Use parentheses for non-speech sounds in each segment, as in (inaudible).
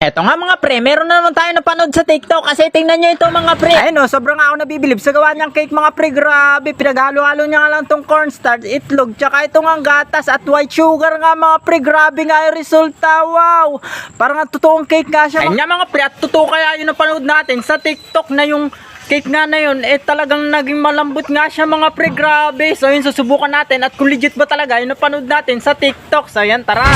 Eto nga mga pre, meron na naman tayo napanood sa TikTok kasi tingnan nyo ito mga pre. Ayun no, sobrang ako nabibilib sa gawa niyang cake mga pre, grabe. Pinaghalo-halo niya nga lang tong cornstarch, itlog, tsaka itong ang gatas at white sugar nga mga pre. Grabe nga yung resulta, wow. Parang ang totoong cake nga siya. Ayun nga mga pre, at totoo kaya yung napanood natin sa TikTok na yung cake nga na yun, eh talagang naging malambot nga siya mga pre, grabe. So yun, susubukan natin at kung legit ba talaga yung napanood natin sa TikTok. So yan, tara.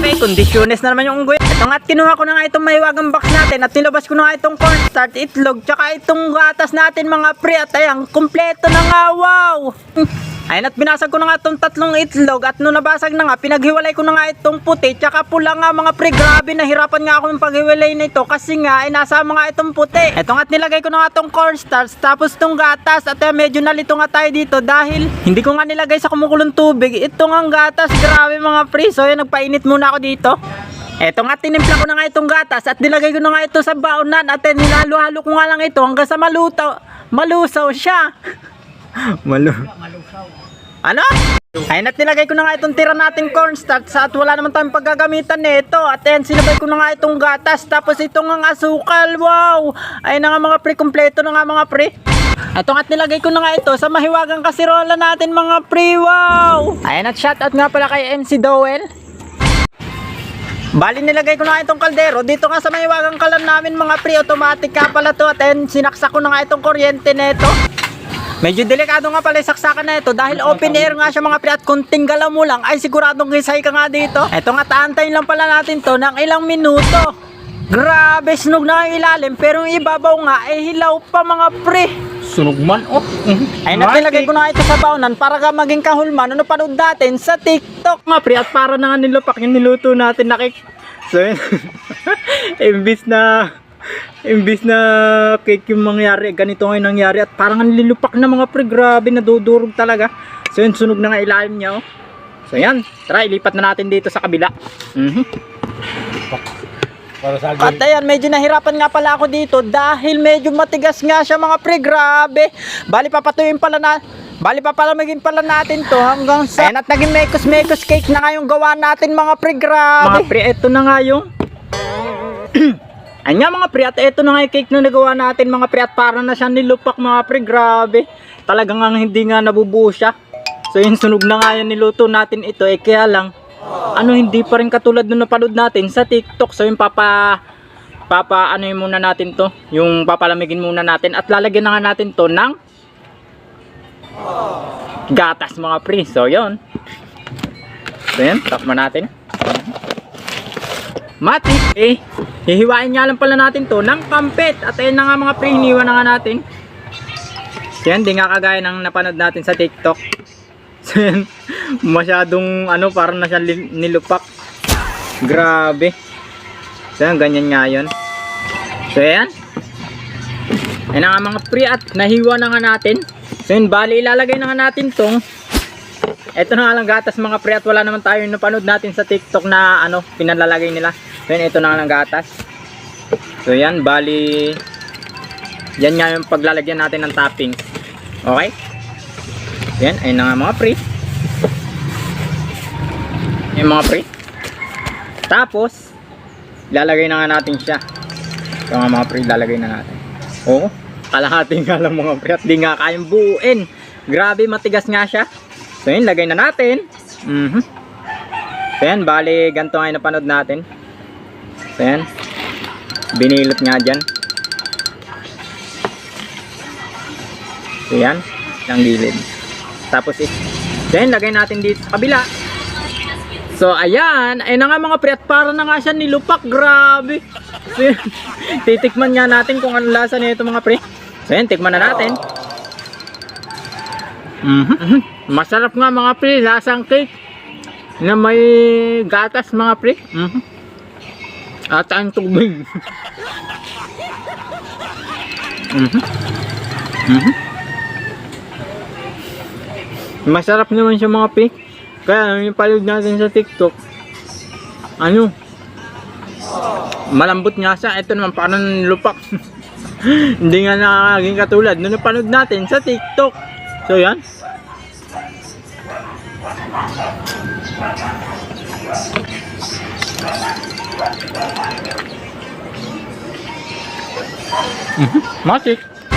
Okay, kondisyones na naman yung unggoy. Ito nga kinuha ko na nga itong mahiwagang box natin at nilabas ko na nga itong cornstarch, itlog, tsaka itong gatas natin mga pre. At ayan, kumpleto na nga, wow. (laughs) Ayun at binasag ko na nga itong tatlong itlog at nung nabasag na nga, pinaghiwalay ko na nga itong puti tsaka pula nga mga pre, grabe nahirapan nga ako yung paghiwalay nito kasi nga ay nasama nga itong puti. Ito nga at nilagay ko na nga itong cornstarch tapos itong gatas at eh, medyo nalito nga tayo dito dahil hindi ko nga nilagay sa kumukulong tubig. Ito nga ang gatas, grabe mga pre. So yun, nagpainit muna ako dito. Eto nga, tinimpla ko na nga itong gatas at nilagay ko na nga ito sa baonan at eh, nilalo-halo ko nga lang ito hanggang sa maluto, malusaw siya. (laughs) Malu. Ano? Ayun at nilagay ko na nga itong tira nating cornstarch at wala naman tayong paggagamitan nito. At ayan, sinabay ko na nga itong gatas. Tapos itong ang asukal. Wow! Ayun na nga mga pre, kompleto na nga mga pre. Nga at nilagay ko na nga ito sa mahiwagang kasirola natin mga pre. Wow! Ayun at shoutout nga pala kay MC Dowell. Bali nilagay ko na nga itong kaldero dito nga sa mahiwagang kalan namin mga pre automatic ka pala to at ayun sinaksak ko na nga itong kuryente nito Medyo delikado nga pala yung saksakan na ito dahil open air nga siya mga pre at kung tinggala mo lang ay siguradong kisay ka nga dito. Eto nga taantayin lang pala natin to ng ilang minuto. Grabe, sunog na ang ilalim pero yung ibabaw nga ay hilaw pa mga pre. Sunog man, oh. Ay natilagay ko na ito sa baunan para ka maging kahulman ano panood natin sa TikTok mga pre at para na nga nilupak yung niluto natin na cake. So imbis na imbis na cake yung mangyari, ganito nga yung nangyari at parang ang lilupak na mga pre, grabe nadudurog talaga. So yun, sunog na nga ilalim niya oh. So yan, tara ilipat na natin dito sa kabila. Mhm. Para sa At ayan, medyo nahirapan nga pala ako dito dahil medyo matigas nga siya mga pre, grabe. Bali papatuyin pala na, bali papalamigin pala natin to hanggang sa... Ayan at naging mekos-mekos cake na nga yung gawa natin mga pre, grabe. Mga pre, eto na nga yung... (clears throat) Nga mga pre, eto na nga yung cake na nagawa natin mga pre, at parang na siya nilupak mga pre, grabe. Talagang ang hindi nga nabubuo siya. So yung sunog na nga yung niluto natin ito, eh kaya lang, ano hindi pa rin katulad nung napanood natin sa TikTok. So yung papa papa ano yun muna natin to, yung papalamigin muna natin at lalagyan na nga natin to ng gatas mga pre. So yun. So yun, takma natin. Mati, eh, hihiwain nga lang pala natin to ng kampet. At ayun na nga mga pre, hiniwa na nga natin. So yan, di nga kagaya ng napanood natin sa TikTok. (laughs) So yan, masyadong ano, parang na siya nilupak. Grabe. So yan, ganyan nga yun. So yan. Ayun na nga mga pre at nahiwa na nga natin. So yun, bali ilalagay na nga natin tong eto na lang gatas mga pre at wala naman tayo yung napanood natin sa TikTok na ano, pinalalagay nila. So yan, ito na lang gatas. So yan, bali yan nga yung paglalagyan natin ng toppings. Okay? Yan, ayun na nga mga pre. Yan mga pre. Tapos, lalagay na nga natin siya. Ito nga mga pre, lalagay na natin. Oo, kalahati nga lang mga pre at di nga kayang buuin. Grabe, matigas nga siya. So yun, lagay na natin. Mhm. So yan, bali, ganito nga yung napanood natin. So yan, binilot nga dyan. So yan, ang gilid. Tapos it, then lagay natin dito sa kabila. So ayan, ay na nga mga pre at para na nga siya nilupak, grabe. So, yan, (laughs) titikman nga natin kung anong lasa nito mga pre. So yan, tikman na natin. Mhm. Masarap nga mga pre, lasang cake na may gatas mga pre. Mhm. At ang tubig. Mhm. Mhm. Masarap naman siya mga pre. Kaya yung palud natin sa TikTok. Ano? Malambot nga siya. Ito naman parang lupak. (laughs) Hindi nga nakakaging katulad nung napanood natin sa TikTok. So yan. Mm-hmm.